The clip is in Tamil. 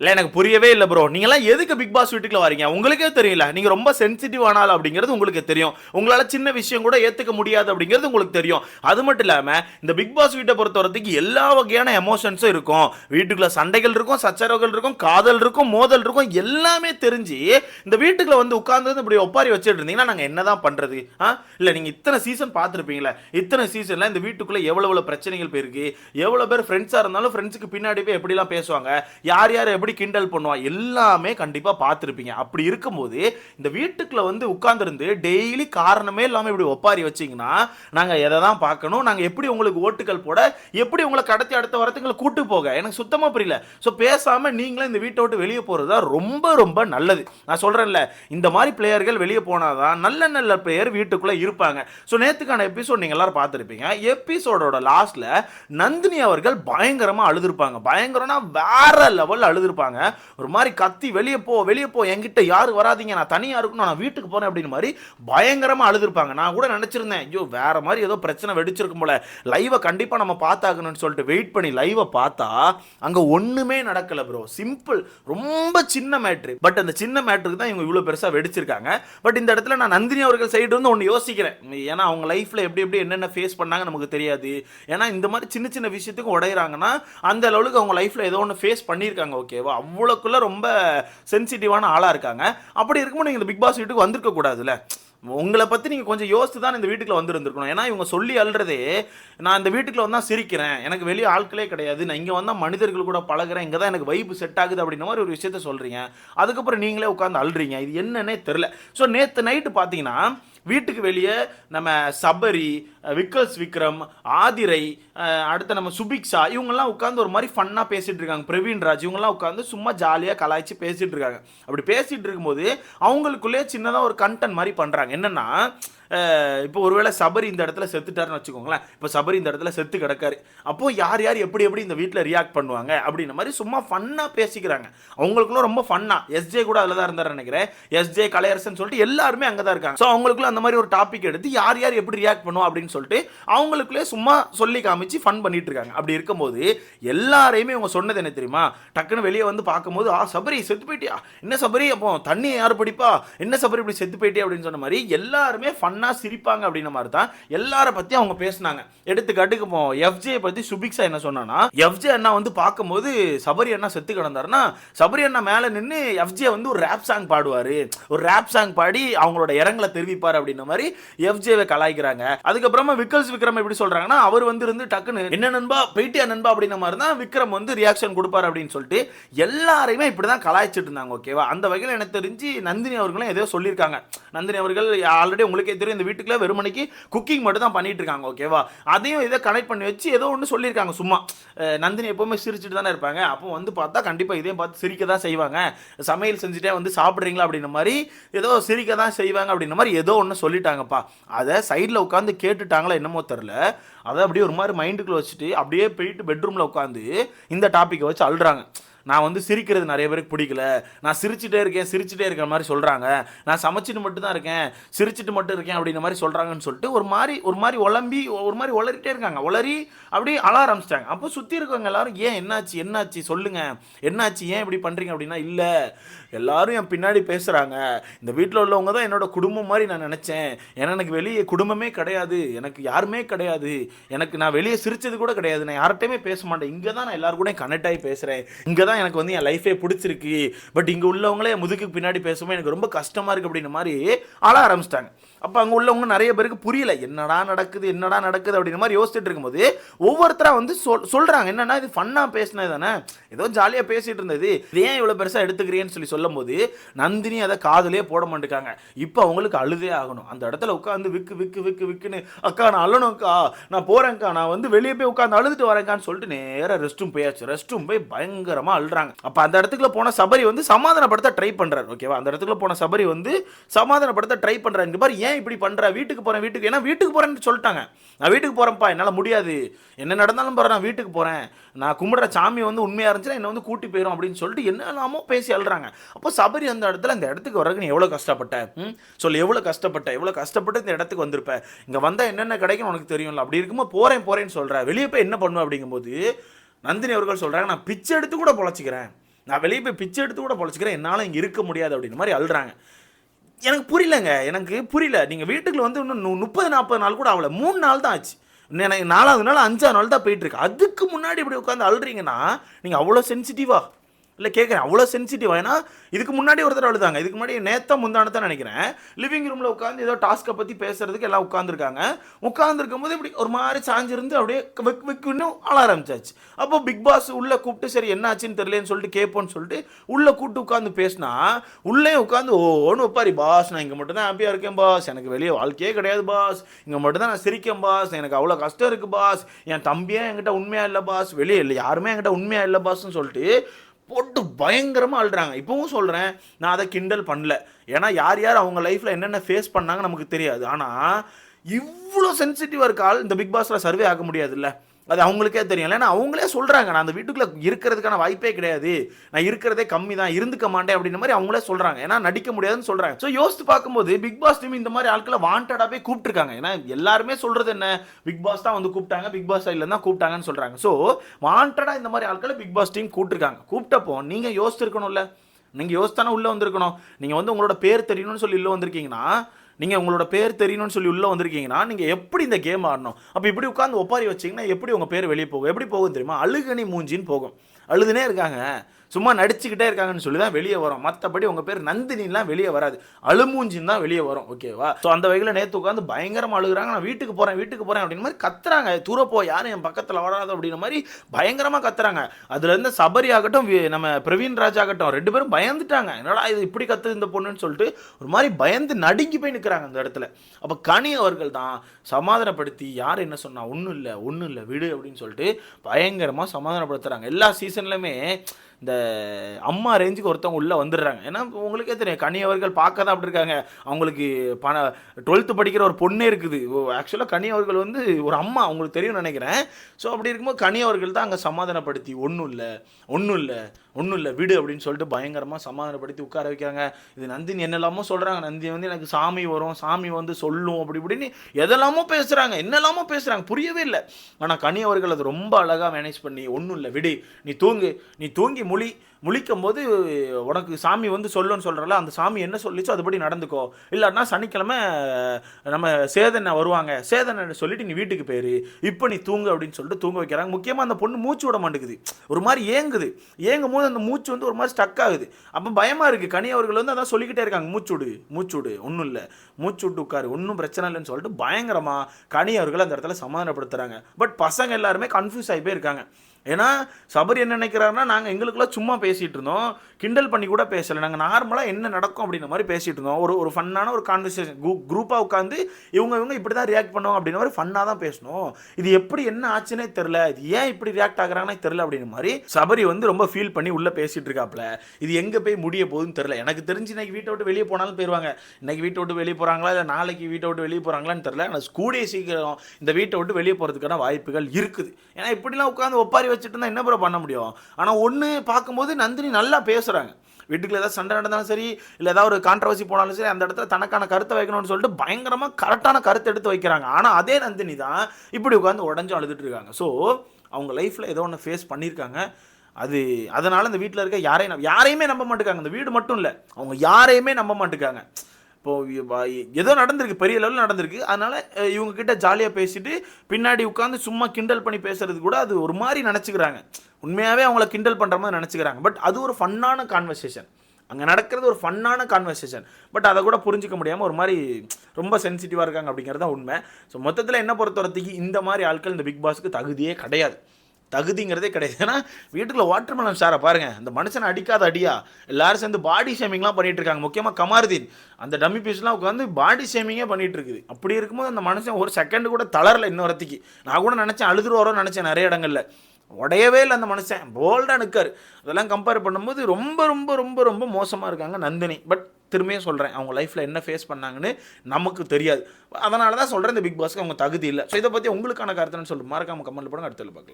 இல்லை எனக்கு புரியவே இல்லை ப்ரோ நீங்களாம் எதுக்கு பிக் பாஸ் வீட்டுக்குள்ள வரீங்க? உங்களுக்கே தெரியல. நீங்கள் ரொம்ப சென்சிட்டிவ் ஆனாலும் அப்படிங்கிறது உங்களுக்கு தெரியும். உங்களால் சின்ன விஷயம் கூட ஏற்றுக்க முடியாது அப்படிங்கிறது உங்களுக்கு தெரியும். அது மட்டும் இல்லாமல் இந்த பிக் பாஸ் வீட்டை பொறுத்த வரத்துக்கு எல்லா வகையான எமோஷன்ஸும் இருக்கும். வீட்டுக்குள்ள சண்டைகள் இருக்கும் சச்சரவுகள் இருக்கும் காதல் இருக்கும் மோதல் இருக்கும் எல்லாமே தெரிஞ்சு இந்த வீட்டுக்குள்ள வந்து உட்கார்ந்து இப்படி ஒப்பாரி வச்சுட்டு இருந்தீங்கன்னா நாங்க என்னதான் பண்ணுறது ஆ? இல்லை நீங்கள் இத்தனை சீசன் பார்த்துருப்பீங்களே? இத்தனை சீசனில் இந்த வீட்டுக்குள்ளே எவ்வளோ எவ்வளோ பிரச்சனைகள் போயிருக்கு? எவ்வளோ பேர் ஃப்ரெண்ட்ஸாக இருந்தாலும் ஃப்ரெண்ட்ஸுக்கு பின்னாடி போய் எப்படிலாம் பேசுவாங்க? யார் யார் எப்படி கிண்டல் பண்ணுவான் எல்லாமே கண்டிப்பாக பார்த்துருப்பீங்க. அப்படி இருக்கும்போது இந்த வீட்டுக்குள்ள வந்து உட்காந்துருந்து டெய்லி காரணமே இல்லாமல் இப்படி ஒப்பாரி வச்சிங்கன்னா நாங்கள் எதை தான் பார்க்கணும்? நாங்கள் எப்படி உங்களுக்கு ஓட்டுகள் போட எப்படி உங்களை கடத்தி அடுத்த வாரத்துங்களை கூட்டு போக? எனக்கு சுத்தமாக புரியல. ஸோ பேசாமல் நீங்களும் இந்த வீட்டை விட்டு வெளியே போகிறது தான் ரொம்ப ரொம்ப நல்லது. நான் சொல்கிறேன்ல இந்த மாதிரி பிளேயர்கள் வெளியே போனாதான் நல்ல நல்ல பிளேயர் வீட்டுக்குள்ளே இருப்பாங்க. ஸோ நேற்றுக்கான எபிசோட் நீங்கள் எல்லாரும் பார்த்துருப்பீங்க. எபிசோடோட லாஸ்ட்டில் நந்தினி அவர்கள் பயங்கரமாக அழுதுருப்பாங்க. பயங்கரம்னா வேற லெவலில் அழுதுருப்பாங்க. ஒரு மாதிரி கத்தி வெளியே போ வெளியே போ என்கிட்ட யாரும் வராதீங்க நான் தனியா இருக்கணும் நான் வீட்டுக்கு போறேன் அப்படின்னு மாதிரி பயங்கரமா அழுதுருப்பாங்க. நான் கூட நினைச்சிருந்தேன் ஐயோ வேற மாதிரி ஏதோ பிரச்சனை வெடிச்சிருக்கும் போல. லைவை கண்டிப்பா நம்ம பார்த்தாகணும்னு சொல்லிட்டு வெயிட் பண்ணி லைவை பார்த்தா அங்க ஒண்ணுமே நடக்கல ப்ரோ சிம்பிள் ரொம்ப சின்ன மேட்ரு பட் அந்த சின்ன மேட்ருக்கு தான் இவங்க இவ்வளோ பெருசாக வெடிச்சிருக்காங்க. பட் இந்த இடத்துல நான் நந்தினி அவர்கள் சைடு வந்து ஒன்று யோசிக்கிறேன். ஏன்னா அவங்க லைஃப்ல எப்படி எப்படி என்னென்ன ஃபேஸ் பண்ணாங்க நமக்கு தெரியாது. ஏன்னா இந்த மாதிரி சின்ன சின்ன விஷயத்துக்கு உடையிறாங்கன்னா அந்த லெவலுக்கு அவங்க லைஃப்ல ஏதோ ஒன்று ஃபேஸ் பண்ணியிருக்காங்க ஓகே அவ்வளோக்குள்ள ரொம்ப சென்சிட்டிவான ஆளாக இருக்காங்க. அப்படி இருக்கும்போது நீங்கள் இந்த பிக் பாஸ் வீட்டுக்கு வந்திருக்க கூடாதுல்ல. உங்களை பற்றி நீங்கள் கொஞ்சம் யோசித்து தான் இந்த வீட்டுக்குள்ள வந்துருந்துருக்கணும். ஏன்னா இவங்க சொல்லி அல்றதே நான் இந்த வீட்டுக்குள்ள வந்தால் சிரிக்கிறேன். எனக்கு வெளியே ஆட்களே கிடையாது. நான் இங்கே வந்தால் மனிதர்கள் கூட பழகுறேன். இங்கே தான் எனக்கு வைப்பு செட் ஆகுது அப்படின்ற மாதிரி ஒரு விஷயத்த சொல்கிறீங்க அதுக்கப்புறம் நீங்களே உட்காந்து அல்றீங்க இது என்னன்னே தெரில ஸோ நேற்று நைட்டு பார்த்தீங்கன்னா வீட்டுக்கு வெளியே நம்ம சபரி விக்கல்ஸ் விக்ரம் ஆதிரை அடுத்து நம்ம சுபிக்ஷா இவங்கெல்லாம் உட்காந்து ஒரு மாதிரி ஃபன்னாக பேசிகிட்டு இருக்காங்க. பிரவீன் ராஜ் இவங்கெல்லாம் உட்காந்து சும்மா ஜாலியாக கலாய்ச்சி பேசிகிட்டு இருக்காங்க. அப்படி பேசிகிட்டு இருக்கும்போது அவங்களுக்குள்ளே சின்னதாக ஒரு கண்டென்ட் மாதிரி பண்ணுறாங்க என்னென்னா இப்போ ஒருவேளை சபரி இந்த இடத்துல செத்துட்டாருன்னு வச்சுக்கோங்களேன். இப்போ சபரி இந்த இடத்துல செத்து கிடக்காரு. அப்போ யார் யார் எப்படி எப்படி இந்த வீட்டில் ரியாக்ட் பண்ணுவாங்க அப்படின்ற மாதிரி சும்மா ஃபன்னாக பேசிக்கிறாங்க. அவங்களுக்குள்ள ரொம்ப ஃபன்னாக எஸ்ஜே கூட அதில் தான் இருந்தார் நினைக்கிறேன் எஸ்ஜே கலையரசன் சொல்லிட்டு எல்லாருமே அங்கே தான் இருக்காங்க. ஸோ அவங்களுக்குள்ள அந்த மாதிரி ஒரு டாபிக் எடுத்து யார் யார் எப்படி ரியாக்ட் பண்ணுவோம் அப்படின்னு சொல்லிட்டு அவங்களுக்குள்ளே சும்மா சொல்லி காமிச்சு ஃபன் பண்ணிட்டு இருக்காங்க. அப்படி இருக்கும்போது எல்லாரையுமே இவங்க சொன்னது என்ன தெரியுமா? டக்குன்னு வெளியே வந்து பார்க்கும்போது ஆ சபரி செத்து போயிட்டியா? என்ன சபரி? அப்போ தண்ணி யார் பிடிப்பா? என்ன சபரி இப்படி செத்து போயிட்டே அப்படின்னு சொன்ன மாதிரி எல்லாருமே ஃபன் ஃபன்னாக சிரிப்பாங்க அப்படின்ற மாதிரி தான் எல்லார பத்தி அவங்க பேசினாங்க. எடுத்துக்காட்டுக்கு இப்போ எஃப்ஜே பற்றி சுபிக்ஷா என்ன சொன்னானா எஃப்ஜே அண்ணா வந்து பார்க்கும்போது சபரி அண்ணா செத்து கிடந்தாருன்னா சபரி அண்ணா மேல நின்று எஃப்ஜே வந்து ஒரு ரேப் சாங் பாடுவாரு. ஒரு ரேப் சாங் பாடி அவங்களோட இரங்கலை தெரிவிப்பார் அப்படின்ற மாதிரி எஃப்ஜேவை கலாய்க்கிறாங்க. அதுக்கப்புறமா விக்கல்ஸ் விக்ரம் எப்படி சொல்றாங்கன்னா அவர் வந்து இருந்து டக்குன்னு என்ன நண்பா போயிட்டியா நண்பா? அப்படின்ற மாதிரி தான் விக்ரம் வந்து ரியாக்ஷன் கொடுப்பார் அப்படின்னு சொல்லிட்டு எல்லாரையுமே இப்படி தான் கலாய்ச்சிட்டு இருந்தாங்க ஓகேவா அந்த வகையில் எனக்கு தெரிஞ்சு நந்தினி அவர்களும் ஏதோ சொல்லியிருக்காங்க. நந்தினி அவர்கள் ஆல்ரெடி உங்களுக்கே இருக்கிற இந்த வீட்டுக்குள்ள வெறுமனைக்கு குக்கிங் மட்டும் தான் பண்ணிட்டு இருக்காங்க ஓகேவா அதையும் இதை கனெக்ட் பண்ணி வச்சு ஏதோ ஒன்று சொல்லியிருக்காங்க சும்மா. நந்தினி எப்பவுமே சிரிச்சுட்டு தானே இருப்பாங்க. அப்போ வந்து பார்த்தா கண்டிப்பாக இதையும் பார்த்து சிரிக்க தான் செய்வாங்க. சமையல் செஞ்சுட்டே வந்து சாப்பிட்றீங்களா அப்படின்ற மாதிரி ஏதோ சிரிக்க தான் செய்வாங்க அப்படின்ற மாதிரி ஏதோ ஒன்று சொல்லிட்டாங்கப்பா. அதை சைடில் உட்காந்து கேட்டுட்டாங்களா என்னமோ தெரில அதை அப்படியே ஒரு மாதிரி மைண்டுக்குள்ளே வச்சுட்டு அப்படியே போயிட்டு பெட்ரூமில் உட்காந்து இந்த டாப்பிக்கை வச்சு அழுறாங்க நான் வந்து சிரிக்கிறது நிறைய பேருக்கு பிடிக்கல. நான் சிரிச்சுட்டே இருக்கேன் சிரிச்சுட்டே இருக்கிற மாதிரி சொல்கிறாங்க நான் சமைச்சிட்டு மட்டும் தான் இருக்கேன் சிரிச்சிட்டு மட்டும் இருக்கேன் அப்படின்ற மாதிரி சொல்கிறாங்கன்னு சொல்லிட்டு ஒரு மாதிரி ஒரு மாதிரி உழம்பி ஒரு மாதிரி உளறிட்டே இருக்காங்க. உளறி அப்படியே அழ ஆரம்பிச்சிட்டாங்க. அப்போ சுற்றி இருக்கவங்க எல்லாரும் ஏன் என்னாச்சு என்னாச்சு? சொல்லுங்க. என்னாச்சு? ஏன் இப்படி பண்ணுறீங்க அப்படின்னா இல்லை. எல்லாரும் என் பின்னாடி பேசுகிறாங்க இந்த வீட்டில் உள்ளவங்க தான் என்னோட குடும்பம் மாதிரி நான் நினச்சேன். ஏன்னா எனக்கு வெளியே குடும்பமே கிடையாது. எனக்கு யாருமே கிடையாது. எனக்கு நான் வெளியே சிரிச்சது கூட கிடையாது. நான் யார்கிட்டையுமே பேச மாட்டேன். இங்கே தான் நான் எல்லாரும் கூட கனெக்ட் ஆகி பேசுகிறேன் இங்கே தான் எனக்கு வந்து என் லைஃபே பிடிச்சிருக்கு. பட் இங்கே உள்ளவங்களே என் முதுகுக்கு பின்னாடி பேசும்போது எனக்கு ரொம்ப கஷ்டமாக இருக்குது அப்படின்ற மாதிரி அழ ஆரம்பிச்சிட்டாங்க. அப்போ அங்கே உள்ளவங்க நிறைய பேருக்கு புரியல. என்னடா நடக்குது என்னடா நடக்குது அப்படின்ற மாதிரி யோசிச்சுட்டு இருக்கும்போது ஒவ்வொருத்தராக வந்து சொல் சொல்கிறாங்க என்னன்னா இது ஃபன்னாக பேசினது தானே? ஏதோ ஜாலியாக பேசிகிட்டு இருந்தது. இது ஏன் இவ்வளோ பெருசாக எடுத்துக்கிறேன்னு சொல்லி சொல்லும்போது நந்தினி அதை காதலே போட மாட்டேங்காங்க இப்போ அவங்களுக்கு அழுதே ஆகணும். அந்த இடத்துல உட்காந்து விக்கு விக்கு விக்கு விக்குன்னு அக்கா நான் அழணும்க்கா. நான் போகிறேன்க்கா நான் வந்து வெளியே போய் உட்காந்து அழுதுட்டு வரேங்கான்னு சொல்லிட்டு நேராக ரெஸ்ட் ரூம் போயாச்சு. ரெஸ்ட் ரூம் போய் பயங்கரமாக அழுறாங்க. அப்போ அந்த இடத்துக்குள்ள போன சபரி வந்து சமாதானப்படுத்த ட்ரை பண்ணுறாரு ஓகேவா அந்த இடத்துக்குள்ள போன சபரி வந்து சமாதானப்படுத்த ட்ரை பண்ணுறாரு இந்த மாதிரி ஏன் இப்படி பண்ணுற வீட்டுக்கு போகிறேன் வீட்டுக்கு ஏன்னா வீட்டுக்கு போகிறேன்னு சொல்லிட்டாங்க. நான் வீட்டுக்கு போகிறேன்ப்பா என்னால் முடியாது. என்ன நடந்தாலும் போகிறேன் நான் வீட்டுக்கு போகிறேன் நான் கும்பிட்ற சாமி வந்து உண்மையாக இருந்துச்சுன்னா என்னை வந்து கூட்டி போயிடும் அப்படின்னு சொல்லிட்டு என்னெல்லாமோ பேசி அழுறாங்க. அப்போ சபரி அந்த இடத்துல இந்த இடத்துக்கு வரக்கு நீ எவ்வளோ கஷ்டப்பட்ட? ம்? சொல்லு எவ்வளோ கஷ்டப்பட்ட? எவ்வளோ கஷ்டப்பட்டு இந்த இடத்துக்கு வந்திருப்ப? இங்கே வந்தால் என்னென்ன கிடைக்கும் உனக்கு தெரியும்ல. அப்படி இருக்கும்போது போகிறேன் போகிறேன்னு சொல்கிறேன் வெளியே போய் என்ன பண்ணுவேன் அப்படிங்கும்போது நந்தினி அவர்கள் சொல்கிறாங்க நான் பிச்சை எடுத்து கூட பொழைச்சிக்கிறேன். நான் வெளியே போய் பிச்சை எடுத்து கூட பொழைச்சிக்கிறேன். என்னால் இங்கே இருக்க முடியாது அப்படின்ற மாதிரி அழுறாங்க. எனக்கு புரியலங்க. எனக்கு புரியல. நீங்கள் வீட்டுக்குள்ள வந்து இன்னும் முப்பது நாற்பது நாள் கூட ஆகல. மூணு நாள் தான் ஆச்சு. எனக்கு நாலாவது நாள் அஞ்சாவது நாள் தான் போயிட்டுருக்கு அதுக்கு முன்னாடி இப்படி உட்காந்து அழுறீங்கன்னா நீங்கள் அவ்வளோ சென்சிட்டிவா இல்லை கேட்குறேன் அவ்வளோ சென்சிட்டிவ் ஏன்னா இதுக்கு முன்னாடி ஒருத்தர் அழுதாங்க. இதுக்கு முன்னாடி நேத்தம் முந்தானத்தான் நினைக்கிறேன். லிவிங் ரூமில் உட்காந்து ஏதோ டாஸ்க்கை பற்றி பேசுறதுக்கு எல்லாம் உட்காந்துருக்காங்க உட்காந்துருக்கும் போது இப்படி ஒரு மாதிரி சாஞ்சிருந்து அப்படியே வெக் வெக்குன்னு ஆள ஆரம்பிச்சாச்சு. அப்போ பிக் பாஸ் உள்ளே கூப்பிட்டு சரி என்ன ஆச்சுன்னு தெரியலன்னு சொல்லிட்டு கேட்போன்னு சொல்லிட்டு உள்ளே கூப்பிட்டு உட்காந்து பேசினா உள்ளே உட்காந்து ஓன்னு ஒப்பாரி பாஸ் நான் இங்கே மட்டும்தான் ஹாப்பியாக இருக்கேன் பாஸ் எனக்கு வெளியே வாழ்க்கையே கிடையாது பாஸ் இங்கே மட்டும்தான் நான் சிரிக்கேன் பாஸ் எனக்கு அவ்வளோ கஷ்டம் இருக்குது பாஸ் என் தம்பியே என்கிட்ட உண்மையாக இல்லை பாஸ் வெளியே இல்லை யாருமே என்கிட்ட உண்மையாக இல்லை பாஸ்ன்னு சொல்லிட்டு போட்டு பயங்கரமாக அழுறாங்க. இப்போவும் சொல்கிறேன் நான் அதை கிண்டல் பண்ணல. ஏன்னா யார் யார் அவங்க லைஃப்பில் என்னென்ன ஃபேஸ் பண்ணாங்க நமக்கு தெரியாது. ஆனால் இவ்வளோ சென்சிட்டிவாக இருக்க ஆள் இந்த பிக் பாஸில் சர்வே ஆக முடியாதுல்ல. அது அவங்களுக்கே தெரியும். ஏன்னா அவங்களே சொல்கிறாங்க நான் அந்த வீட்டுக்குள்ளே இருக்கிறதுக்கான வாய்ப்பே கிடையாது. நான் இருக்கிறதே கம்மி தான் இருந்துக்க மாட்டேன் அப்படின்ற மாதிரி அவங்களே சொல்கிறாங்க ஏன்னா நடிக்க முடியாதுன்னு சொல்கிறாங்க ஸோ யோசித்து பார்க்கும்போது பிக் பாஸ் டீம் இந்த மாதிரி ஆட்களை வாண்டடாகவே கூப்பிட்டுருக்காங்க. ஏன்னா எல்லாருமே சொல்கிறது என்ன? பிக் பாஸ் தான் வந்து கூப்பிட்டாங்க பிக் பாஸ் சைடில் தான் கூப்பிட்டாங்கன்னு சொல்கிறாங்க ஸோ வாண்டடாக இந்த மாதிரி ஆட்களை பிக் பாஸ் டீம் கூப்பிட்டுருக்காங்க. கூப்பிட்டப்போ நீங்கள் யோசிச்சிருக்கணும்ல நீங்கள் யோசித்தானே உள்ளே வந்திருக்கணும். நீங்கள் வந்து உங்களோட பேர் தெரியணும்னு சொல்லி உள்ளே வந்திருக்கீங்கன்னா நீங்கள் உங்களோட பேர் தெரியணும்னு சொல்லி உள்ளே வந்திருக்கீங்கன்னா நீங்கள் எப்படி இந்த கேம் ஆடணும்? அப்போ இப்படி உட்காந்து ஒப்பாரி வச்சிங்கன்னா எப்படி உங்கள் பேர் வெளியே போகும்? எப்படி போகும் தெரியுமா? அழுகணி மூஞ்சின்னு போகும். அழுதுனே இருக்காங்க. சும்மா நடிச்சுக்கிட்டே இருக்காங்கன்னு சொல்லி தான் வெளியே வரும். மற்றபடி உங்கள் பேர் நந்தினிலாம் வெளியே வராது. அழுமூஞ்சின்னு தான் வெளியே வரும். ஓகேவா ஸோ அந்த வகையில் நேற்று உட்காந்து பயங்கரமாக அழுகுறாங்க. நான் வீட்டுக்கு போகிறேன் வீட்டுக்கு போகிறேன் அப்படின்னு மாதிரி கத்துறாங்க. தூரப்போ யாரும் என் பக்கத்தில் வராது அப்படின்ற மாதிரி பயங்கரமாக கத்துறாங்க. அதுலேருந்து சபரி ஆகட்டும் நம்ம பிரவீன் ராஜ் ஆகட்டும் ரெண்டு பேரும் பயந்துட்டாங்க. என்னடா இது இப்படி கத்துது இந்த பொண்ணுன்னு சொல்லிட்டு ஒரு மாதிரி பயந்து நடுங்கி போய் நிற்கிறாங்க அந்த இடத்துல. அப்போ கனி அவர்கள் தான் சமாதானப்படுத்தி யார் என்ன சொன்னா ஒன்றும் இல்லை ஒன்றும் இல்லை விடு அப்படின்னு சொல்லிட்டு பயங்கரமாக சமாதானப்படுத்துகிறாங்க எல்லா சீசன்லையுமே இந்த அம்மா ரேஞ்சுக்கு ஒருத்தவங்க உள்ளே வந்துடுறாங்க. ஏன்னா உங்களுக்கே தெரியும் கனி அவர்கள் பார்க்க தான் அப்படி இருக்காங்க. அவங்களுக்கு பண டுவெல்த்து படிக்கிற ஒரு பொண்ணே இருக்குது. ஆக்சுவலாக கனி அவர்கள் வந்து ஒரு அம்மா அவங்களுக்கு தெரியும்னு நினைக்கிறேன். ஸோ அப்படி இருக்கும்போது கனி அவர்கள் தான் அங்கே சமாதானப்படுத்தி ஒன்றும் இல்லை ஒன்றும் இல்லை ஒன்றும் இல்லை விடு அப்படின்னு சொல்லிட்டு பயங்கரமாக சமாதானப்படுத்தி உட்கார வைக்கிறாங்க. இது நந்தினி என்னெல்லாமோ சொல்கிறாங்க நந்தினி வந்து எனக்கு சாமி வரும் சாமி வந்து சொல்லும் அப்படி இப்படின்னு எதெல்லாமோ பேசுகிறாங்க என்னெல்லாமோ பேசுகிறாங்க புரியவே இல்லை. ஆனால் கனி அவர்கள் அது ரொம்ப அழகாக மேனேஜ் பண்ணி ஒன்றும் இல்லை விடு நீ தூங்கு நீ தூங்கி முழி முழிக்கும் போது உனக்கு சாமி வந்து சொல்லுன்னு சொல்கிறல அந்த சாமி என்ன சொல்லிச்சோ அதுபடி நடந்துக்கோ. இல்லாட்டினா சனிக்கிழமை நம்ம சேதனை வருவாங்க. சேதனை சொல்லிட்டு நீ வீட்டுக்கு போயிரு. இப்போ நீ தூங்கு அப்படின்னு சொல்லிட்டு தூங்க வைக்கிறாங்க. முக்கியமாக அந்த பொண்ணு மூச்சு விட மாட்டேங்குது. ஒரு மாதிரி ஏங்குது. ஏங்கும் போது அந்த மூச்சு வந்து ஒரு மாதிரி ஸ்டக் ஆகுது. அப்போ பயமாக இருக்குது கனி அவர்கள் வந்து அதான் சொல்லிக்கிட்டே இருக்காங்க. மூச்சு விடு மூச்சு விடு. ஒன்றும் இல்லை. மூச்சு விட்டு உட்காரு. ஒன்றும் பிரச்சனை இல்லைன்னு சொல்லிட்டு பயங்கரமாக கனி அவர்கள் அந்த இடத்துல சமாதானப்படுத்துகிறாங்க பட் பசங்க எல்லாருமே கன்ஃபியூஸ் ஆகி போயிருக்காங்க. ஏன்னா சபரி என்ன நினைக்கிறாருன்னா நாங்கள் எங்களுக்குலாம் சும்மா பேசிகிட்டு இருந்தோம். கிண்டல் பண்ணி கூட பேசலை. நாங்கள் நார்மலாக என்ன நடக்கும் அப்படின்ற மாதிரி பேசிகிட்டு இருந்தோம். ஒரு ஒரு ஃபன்னான ஒரு கான்வர்சேஷன் குரூப்பாக உட்காந்து இவங்க இவங்க இப்படி தான் ரியாக்ட் பண்ணுவோம் அப்படின்ற மாதிரி ஃபன்னாக தான் பேசணும். இது எப்படி என்ன ஆச்சுன்னே தெரில இது ஏன் இப்படி ரியாக்ட் ஆகுறாங்கன்னே தெரில அப்படின்ற மாதிரி சபரி வந்து ரொம்ப ஃபீல் பண்ணி உள்ளே பேசிகிட்டு இருக்காப்ல இது எங்கே போய் முடிய போகுதுன்னு தெரில எனக்கு தெரிஞ்சு இன்னைக்கு வீட்டை விட்டு வெளியே போனாலும் போயிடுவாங்க இன்னைக்கு வீட்டை விட்டு வெளியே போகிறாங்களா இல்லை நாளைக்கு வீட்டை விட்டு வெளியே போகிறாங்களான்னு தெரில ஆனால் கூடிய சீக்கிரம் இந்த வீட்டை விட்டு வெளியே போகிறதுக்கான வாய்ப்புகள் இருக்குது. ஏன்னா இப்படிலாம் உட்காந்து ஒப்பாரி வச்சுட்டு இருந்தால் என்ன ப்ரோ பண்ண முடியும்? ஆனால் ஒன்று பார்க்கும்போது நந்தினி நல்லா பேசுகிறாங்க வீட்டுக்குள்ள ஏதாவது சண்டை நடந்தாலும் சரி இல்லை ஏதாவது ஒரு கான்ட்ரவர்சி போனாலும் சரி அந்த இடத்துல தனக்கான கருத்தை வைக்கணும்னு சொல்லிட்டு பயங்கரமாக கரெக்டான கருத்தை எடுத்து வைக்கிறாங்க. ஆனால் அதே நந்தினி தான் இப்படி உட்காந்து உடஞ்சு அழுதுட்டு இருக்காங்க. ஸோ அவங்க லைஃப்பில் ஏதோ ஒன்று ஃபேஸ் பண்ணியிருக்காங்க. அது அதனால் இந்த வீட்டில் இருக்க யாரையும் யாரையுமே நம்ப மாட்டேங்காங்க இந்த வீடு மட்டும் இல்லை அவங்க யாரையுமே நம்ப மாட்டேங்காங்க இப்போ ஏதோ நடந்திருக்கு பெரிய லெவலில் நடந்திருக்கு. அதனால் இவங்கக்கிட்ட இவங்க கிட்ட ஜாலியாக பேசிட்டு பின்னாடி உட்காந்து சும்மா கிண்டல் பண்ணி பேசுறது கூட அது ஒரு மாதிரி நினச்சிக்கிறாங்க. உண்மையாகவே அவங்கள கிண்டல் பண்ணுற மாதிரி நினச்சிக்கிறாங்க. பட் அது ஒரு ஃபன்னான கான்வர்சேஷன். அங்கே நடக்கிறது ஒரு ஃபன்னான கான்வர்சேஷன். பட் அதை கூட புரிஞ்சிக்க முடியாமல் ஒரு மாதிரி ரொம்ப சென்சிட்டிவாக இருக்காங்க அப்படிங்கிறது தான் உண்மை. ஸோ மொத்தத்தில் என்ன பொறுத்தவரத்துக்கு இந்த மாதிரி ஆட்கள் இந்த பிக் பாஸ்க்கு தகுதியே கிடையாது. தகுதிங்கிறதே கிடையாது. ஏன்னா வீட்டுக்குள்ள வாட்டர் மெலன் சாரை பாருங்க அந்த மனுஷனை அடிக்காத அடியா? எல்லாரும் சேர்ந்து பாடி ஷேமிங்லாம் பண்ணிட்டு இருக்காங்க. முக்கியமாக கமாருதீன். அந்த டம்மி பீஸ்லாம் உட்காந்து பாடி ஷேமிங்கே பண்ணிட்டு இருக்குது. அப்படி இருக்கும்போது அந்த மனுஷன் ஒரு செகண்ட் கூட தளரல இன்னொருத்திக்கு. நான் கூட நினச்சேன் அழுதுருவாரோன்னு நினச்சேன் நிறைய இடங்கள்ல. உடையவே இல்லை அந்த மனுஷன். போல்டாக நிற்காரு அதெல்லாம் கம்பேர் பண்ணும்போது ரொம்ப ரொம்ப ரொம்ப ரொம்ப மோசமாக இருக்காங்க நந்தினி. பட் திரும்பியும் சொல்கிறேன் அவங்க லைஃப்பில் என்ன ஃபேஸ் பண்ணாங்கன்னு நமக்கு தெரியாது. அதனால தான் சொல்கிறேன் இந்த பிக் பாஸ்க்கு அவங்க தகுதி இல்லை. ஸோ இதை பற்றி உங்களுக்கான கருத்துன்னு சொல்லிட்டு மறக்காம கமெண்ட் பண்ணுங்க அடுத்தது பார்க்கலாம்.